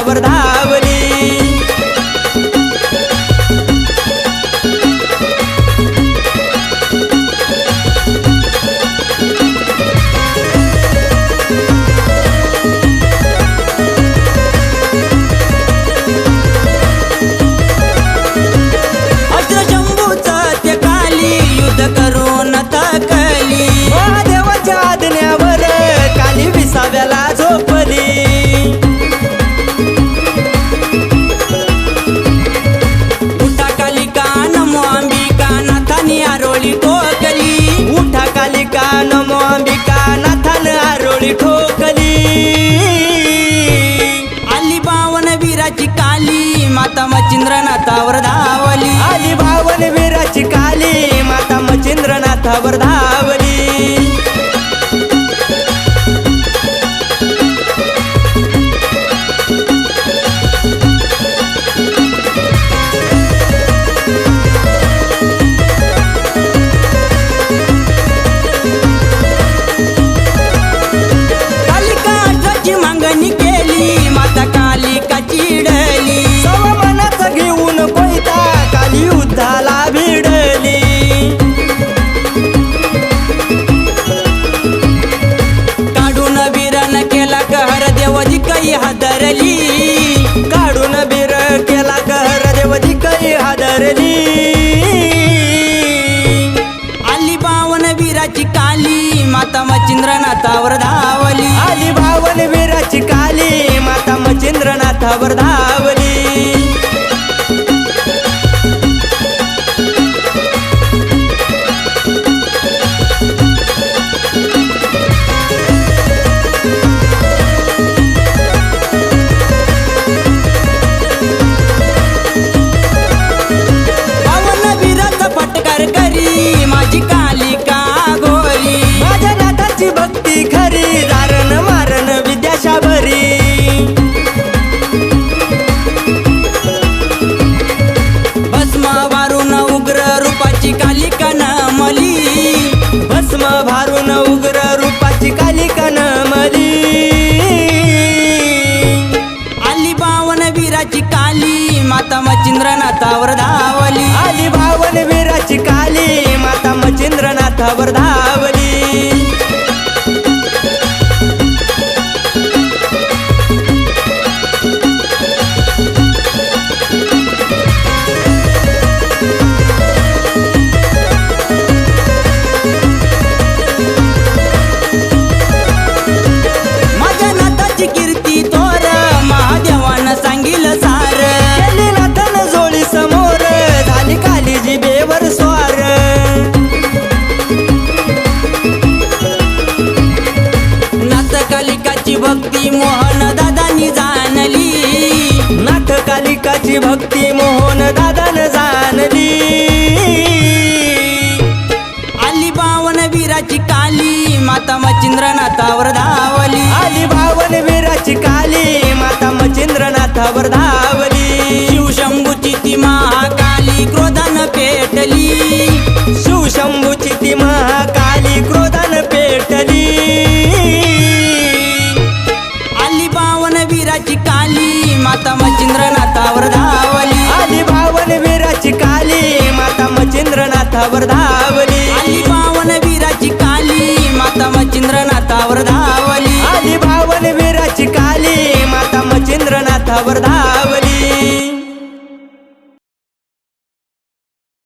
அவர்தான். काही हादरली काढून बिर केला कर देवजी काही हादरली. आली बावन वीराची काली माता मच्छिंद्रनाथावर धावली. आली भावन वीराची काली माता मच्छिंद्रनाथावर धावली माता धावली. आली भावन वीराची काली माता मच्छिंद्रनाथावर धावली भक्ती मोहन दादानी जाणली. नाथ कालिकाची भक्ती मोहन दादान जाणली. आली बावन वीराची काली माता मच्छिंद्रनाथावर धावली. आली बावन वीराची काली माता मच्छिंद्रनाथावर धावली. मच्छिंद्रनाथावर धावली. आली बावन वीराची काली माता मच्छिंद्रनाथावर धावली. आली भावन वीराची काली माता मच्छिंद्रनाथावर धावली